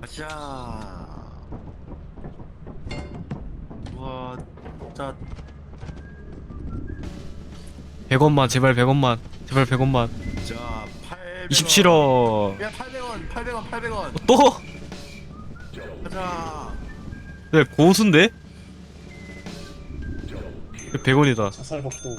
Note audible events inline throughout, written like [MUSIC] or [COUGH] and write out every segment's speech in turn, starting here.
가자. 와, 진짜 100원만 제발 100원만 제발 100원만 자 800원. 27원 야 800원, 800원, 800원. 또? 가자. 네 고수인데? 100원이다 자살 복도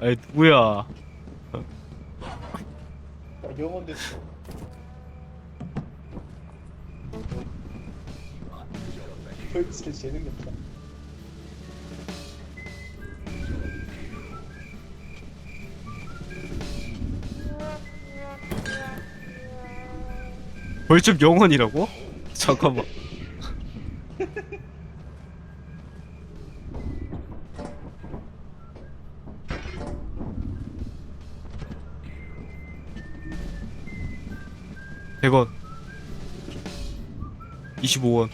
아이 누구야 나 영혼 됐어. 벌칙에 재능이 없다. 벌집 영원이라고? 잠깐만 [LAUGHS] 백원. 25원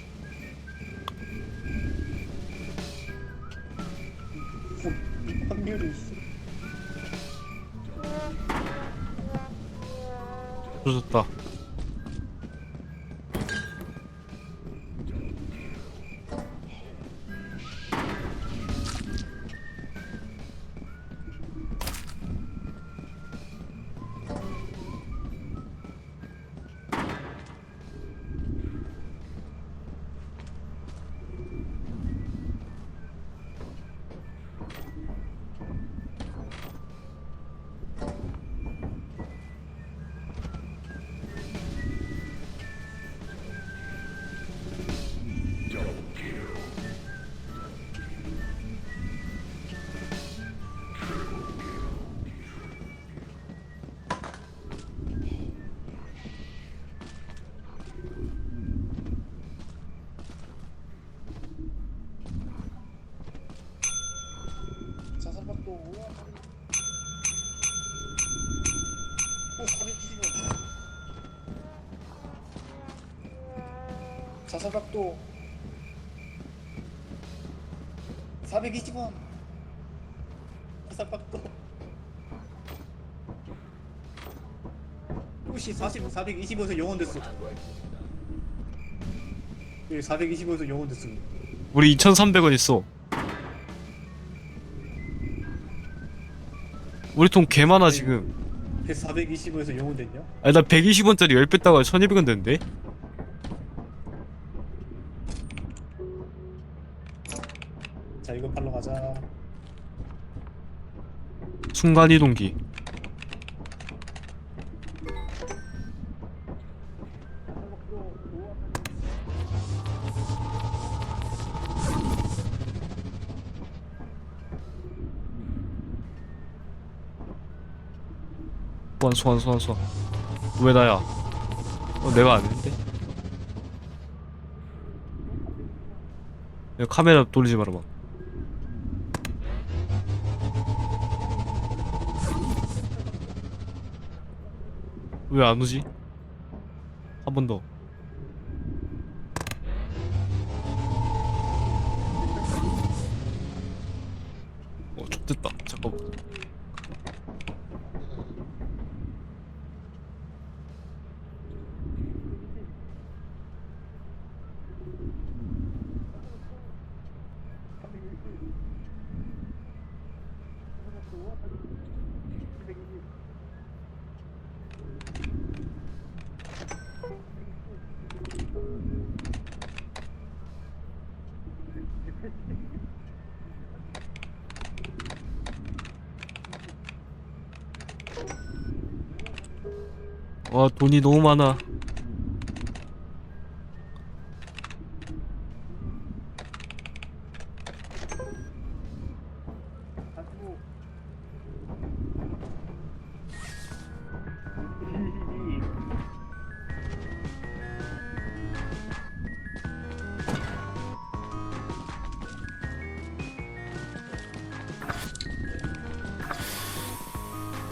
확률이 있어 조졌다 자살박도 420원. 자살박도. 혹시 40, 420원에서 영원 됐어? 예, 420원에서 영원 됐어. 우리 2300원 있어. 우리 돈 개 많아 지금. 420원에서 영원 됐냐? 아니 나 120원짜리 10배 따가 1200원 됐는데? 이거 팔러 가자. 순간이동기. 소환 소환 소환 소환 왜 나야? 어 내가 아닌데? 야, 카메라 돌리지 말아봐 왜 안 오지? 한 번 더. 와 돈이 너무 많아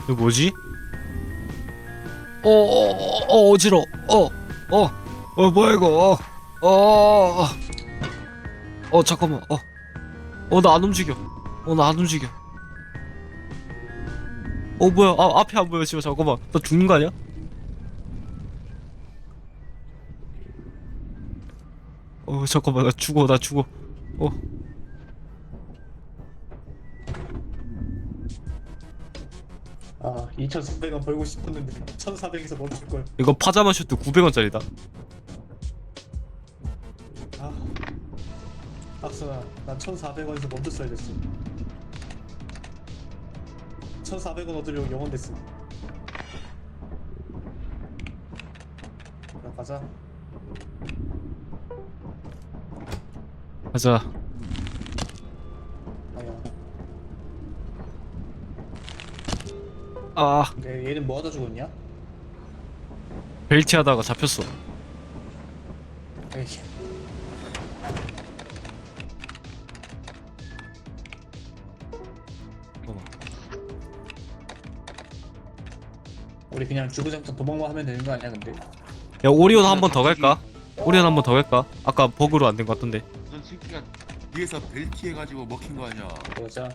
이거 뭐지? 어, 어, 어, 어 어지러. 어, 어, 어 뭐야 이거? 어, 어, 어, 어 잠깐만. 어, 어 나 안 움직여. 어 나 안 움직여. 어 뭐야? 아 앞에 안 보여 지금 잠깐만. 나 죽는 거 아니야? 어 잠깐만 나 죽어 나 죽어. 어. 2,400원 벌고 싶었는데 1,400에서 멈출 걸. 이거 파자마 슈트 900원짜리다. 아 박수나 난 1,400원에서 멈췄어야 됐어. 1,400원 얻으려고 영원 됐어. 자, 가자. 가자. 아야. 아 근데 얘는 뭐 하다 죽었냐? 벨트 하다가 잡혔어. 에이. 잠깐만. 우리 그냥 주구장창 도망만 하면 되는 거 아니야 근데? 야 오리온 한 번 더 갈까? 오리온 한 번 더 갈까? 아까 버그로 안 된 것 같던데. 전 새끼가 뒤에서 벨트 해가지고 먹힌 거 아니야 그러자.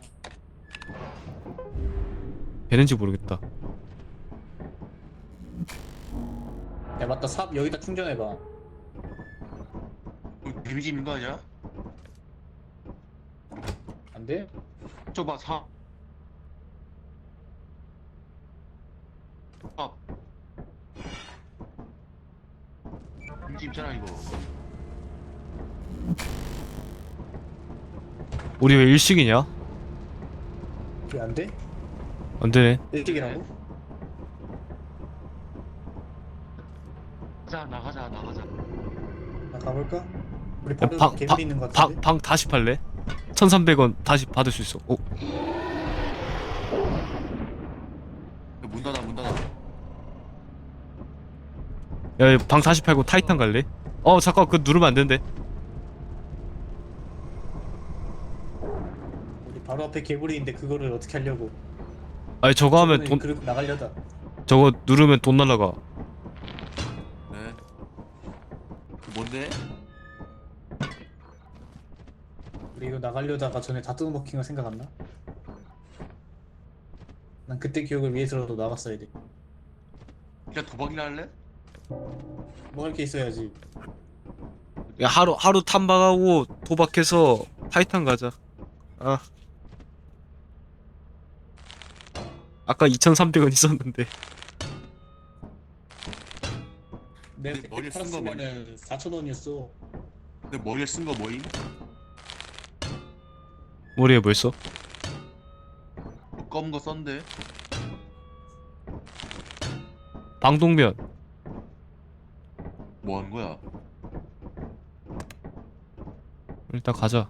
되는지 모르겠다. 야 맞다 삽 여기다 충전해봐. 어, 데미지 있는 거 아니야? 안 돼? 저봐 사 아. 데미지 있잖아 이거 우리 왜 일식이냐? 왜 안 돼? 안 되네. 일찍이라고? 자 나가자 나가자 나 가볼까? 우리 야, 바로 방, 개미 방, 있는 것 방, 같은데? 방 다시 팔래? 1300원 다시 받을 수 있어. 어? 문 닫아 문 닫아 야, 방 다시 팔고 타이탄 갈래? 어, 잠깐, 그거 누르면 안 된대. 우리 바로 앞에 개구리인데 그거를 어떻게 하려고? 아니, 저거 하면 돈, 그룹 나가려다. 저거 누르면 돈 날라가. 네 그 뭔데? 우리 이거 나가려다가 전에 다 뜯어먹힌 거 생각 안 나? 난 그때 기억을 위해서라도 나갔어야 돼. 그냥 도박이나 할래? 뭐할게 있어야지. 야, 하루, 하루 탐방하고 도박해서 타이탄 가자. 아. 아까 2,300원 있었는데. 근데 그때 머리에 쓴거 팔았으면은 4천 원이었어. 근데 머리에 쓴 거 뭐임? 머리에 뭐 있어? 뭐 검은 거 썼는데 방독면. 뭐 하는 거야? 일단 가자.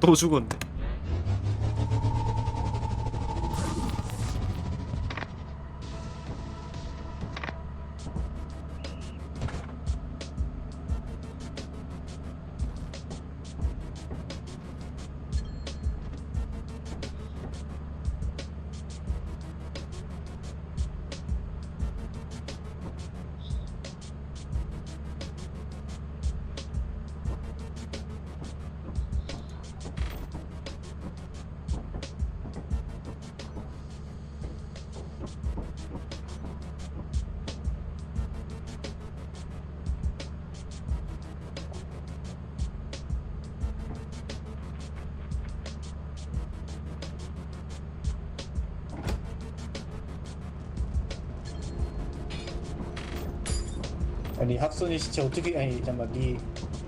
또 죽었네. 아니 학선이 시체 어떻게 아니 잠깐만 니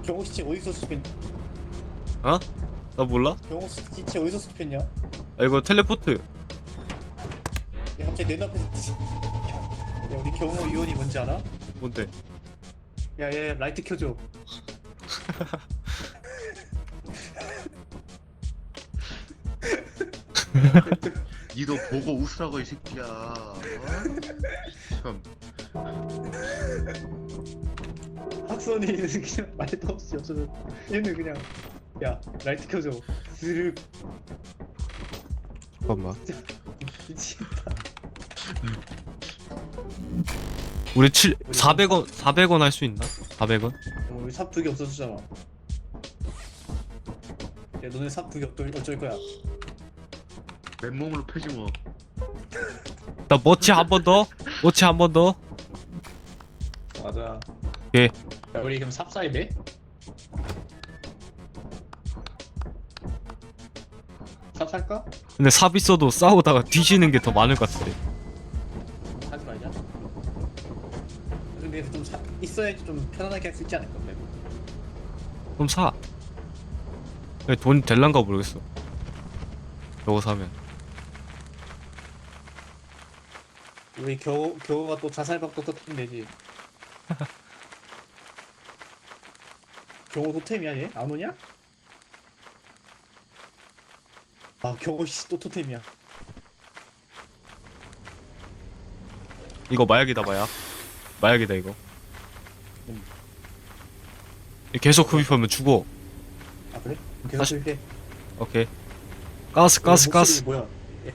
경호 시체 어디서 수습했 어? 나 몰라? 경호 시체 어디서 수습했냐? 야 아 이거 텔레포트. 갑자기 내 눈앞에서 야 우리 경호 위원이 뭔지 알아? 뭔데? 야야 라이트 켜줘 니도 보고 웃으라고 이 새끼야. 어? 참. 학선이 [LAUGHS] 그냥 말도 없이 없어져 얘는 그냥 야 라이트 켜줘 스르륵 잠깐만. [LAUGHS] 미치겠다 우리 7 400원 400원 할 수 있나? 400원? 어, 우리 삽 두 개 없어졌잖아 야 너네 삽 두 개 어쩔, 어쩔 거야 맨몸으로 패지 뭐. 나 머치 한 번 더. [LAUGHS] 머치 한 번 더. 맞아 예. 야 우리 그럼 삽 사이네? 삽 살까? 근데 삽 있어도 싸우다가 뒤지는 게 더 많을 것 같은데. 하지 말자 근데 좀 사, 있어야지 좀 편안하게 할 수 있지 않을까 그래 그럼 사. 근데 돈 될란가 모르겠어. 저거 사면. 우리 겨우, 겨우가 또 자살박도 터뜨리면 되지 [LAUGHS] 겨우 토템이야 얘? 안 오냐? 아 겨우 씨또 토템이야 이거 마약이다 마약. 마약이다 이거. 계속 흡입하면 죽어. 아 그래? 계속 다시- 쓸게 오케이. 가스 가스 가스 뭐야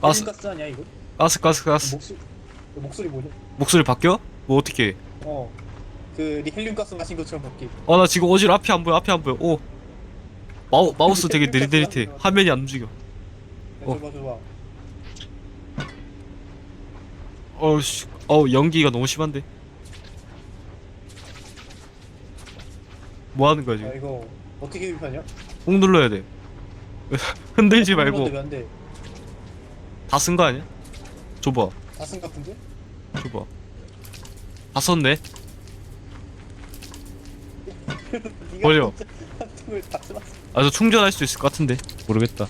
가스. 가스 가스 아니야 이거? 가스 가스 가스. 목소리 목소리 뭐냐? 목소리 바뀌어? 뭐 어떻게? 어 그 헬륨 가스 마신 것처럼 바뀌 아나 지금 어지러 앞이 안 보여 앞이 안 보여. 오. 마우 마우스 되게 느릿느릿해. 화면이 안 움직여. 어. 어씨. 어 연기가 너무 심한데. 뭐 하는 거야 야 지금? 이거 어떻게 흡입하냐? 꾹 눌러야 돼. [LAUGHS] 흔들지 말고 왜안돼 다쓴 거 아니야? 줘봐. 다쓴 같은데? 줘봐. 다 썼네. 네가 버려. 진짜 같은 걸다 써놨어 아 저 충전할 수 있을 것 같은데 모르겠다.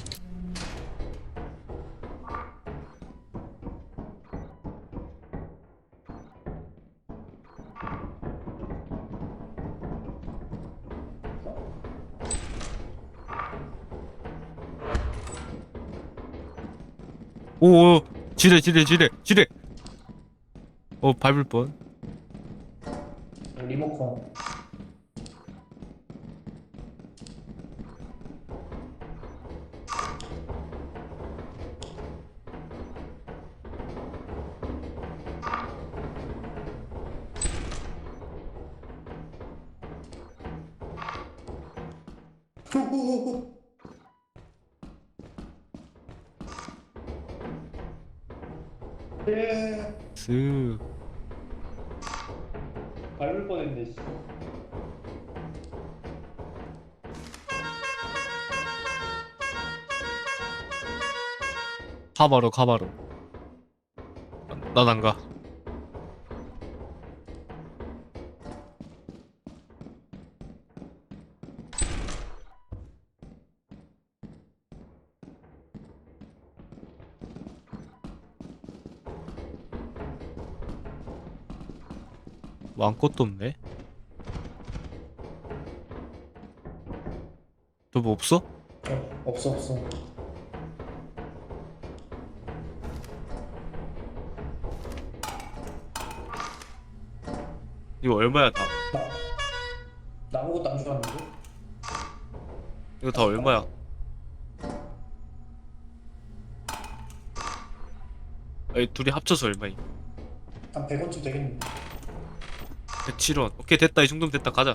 오, 오 지뢰 지뢰 지뢰 지뢰. 어 밟을 뻔. 리모컨 가바로 가바로. 난 안 가. 뭐 아무것도 없네. 저뭐 없어? 어, 없어 없어. 이거 얼마야 다? 나, 나 아무것도 안 주었는데? 이거 다 얼마야? 아니 둘이 합쳐서 얼마임? 한 100원쯤 되겠는데? 107원. 오케이 됐다 이 정도면 됐다 가자.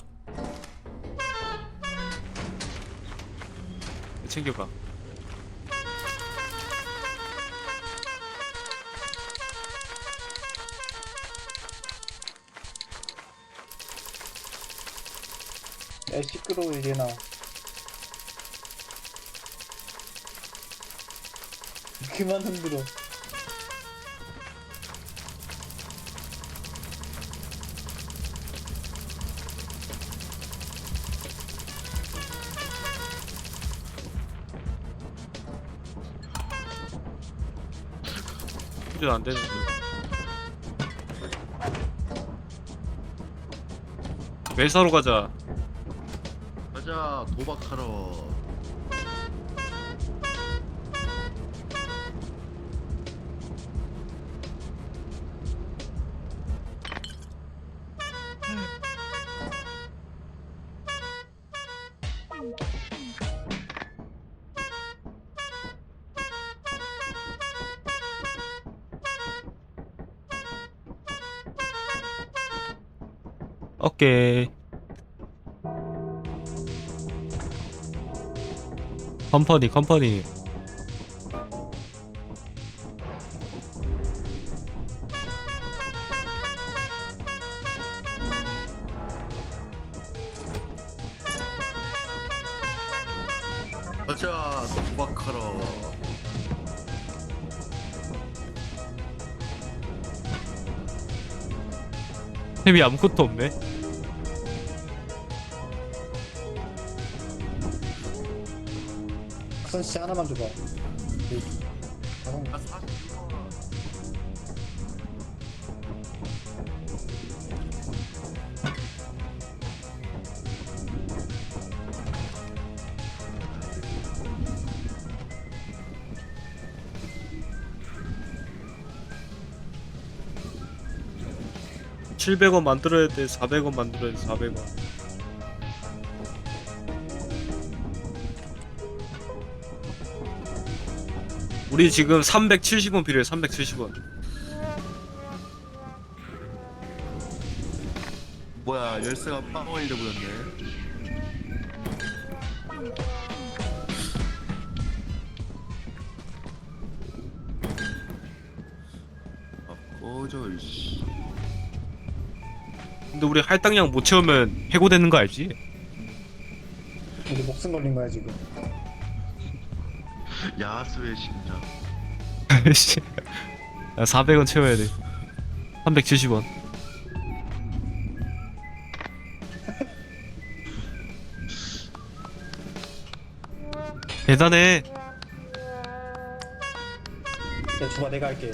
챙겨가. 야 시끄러워 이제나. 그만 흔들어. 휴전 안 되는데. 회사로 가자. 가자 도박하러. 오케이. 컴퍼니 컴퍼니. 가자 도박하러. 템이 아무것도 없네. 선씨 하나만 줘봐. 네. 아, 나 사실 이거 칠백 원 만들어야 돼. 400원 만들어야 돼. 400원. 우리 지금 370원 필요해. 370원. 뭐야 열쇠가 빵을 잃어버렸네. 아 꺼져 이씨. 근데 우리 할당량 못 채우면 해고되는 거 알지? 우리 목숨 걸린 거야 지금. [LAUGHS] 야수의 심장. 씨. 야, 400원 채워야 돼. 370원. 대단해. 야 줘봐 내가 할게.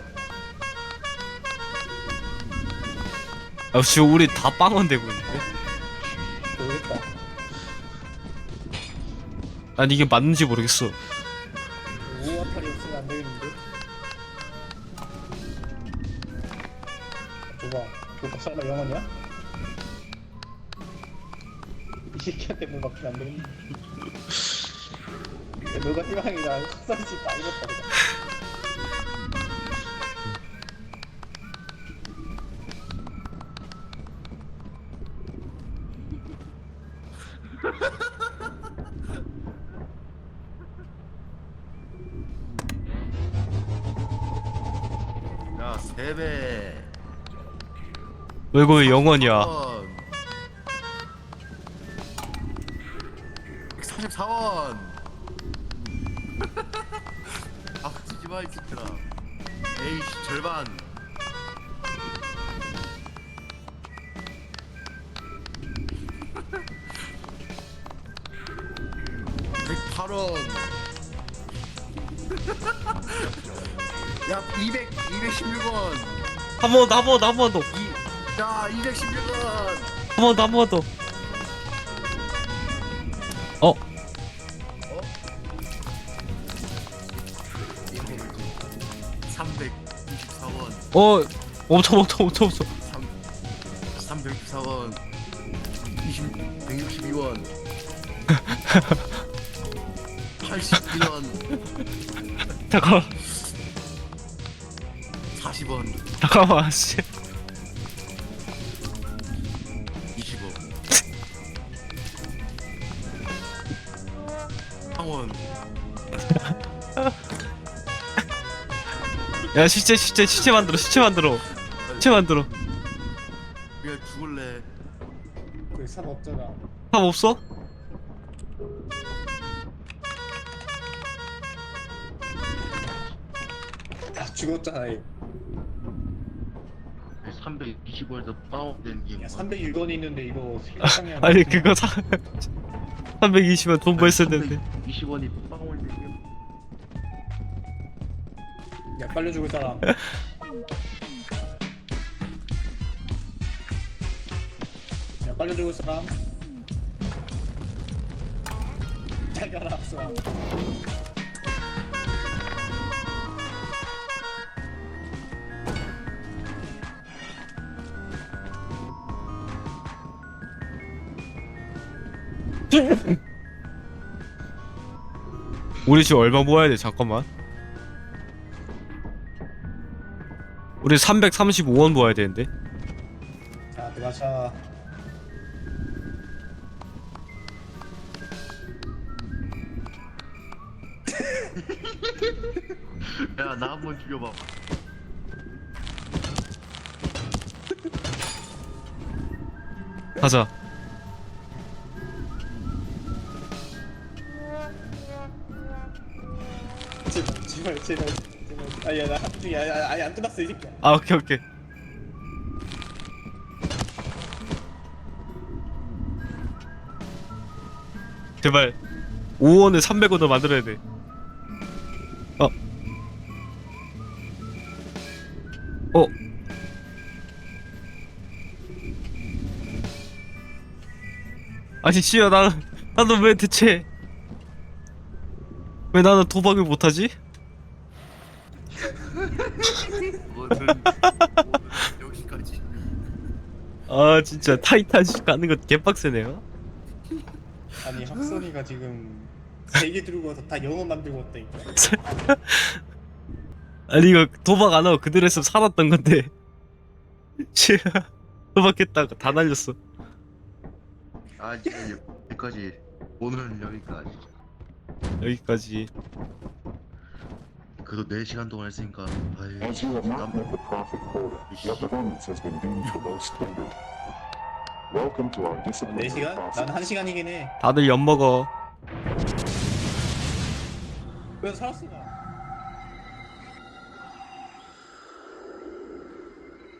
아, 지금 우리 다 빵원 되고 있는데? 모르겠다. 난 이게 맞는지 모르겠어. 없으면 안 되겠는데? 그 설마 영원이야? 이 새끼한테 뭐 막히면 안 되겠네. 야, 너가 희망이다. 속상지 다 잃었다. 그냥. 왜 거기 영원이야? 44원. 박치지 마, 이 새끼들아. 에이씨, 절반. [LAUGHS] 원 [LAUGHS] 야, 200, 216원. 한번한번한번 더. 2... 자 216번 한번 더, 한 번 더. 어, 어? 324원 어, 멈춰, 멈춰, 멈춰, 멈춰. 3 364원 20 162원 81원 잠깐만, 40원 잠깐만, 씨. 야 시체 시체 시체 만들어 시체 만들어 시체 만들어 그냥 죽을래 그산 없잖아 답 없어? 아 죽었잖아 얘. 325에서 다운된 게 야 뭐야? 306원 있는데 이거 [LAUGHS] 아니 그거 사 [LAUGHS] 320원 돈 벌었었는데 20원이 다운 야 빨려 죽을 사람. 야 빨려 죽을 사람. 잘 가라 앞서. 우리 지금 얼마 모아야 돼? 잠깐만 우리 335원 모아야 되는데. 자 들어가자. 야 나 한번 죽여봐. 가자. 제발 제발 제발. 제발 아야 나합 중이야 아야 아예 안 끝났어 이 새끼야 아 오케이 오케이 제발 5원에 300원을 만들어야 돼 어. 어. 아니 씨야 나는 나는 왜 대체 왜 나는 도박을 못하지? 뭐든 여기까지. 아 진짜 타이탄식 가는 거 개빡세네요. 아니 학선이가 지금 세개 들고 와서 다 영어 만들고 왔다니까 [LAUGHS] 아니 이거 도박 안 하고 그대로 했으면 살았던 건데. [LAUGHS] 씨, 도박했다가 다 날렸어. 아 이제 여기까지. 오늘은 여기까지. 여기까지 그래도 4시간 동안 했으니까 아유 As you have not 남- met the profit quota, your performance has been deemed below standard. Welcome to our disciplinary 4시간? process. 난 1시간이긴 해 다들 엿먹어 그래서 살았어 나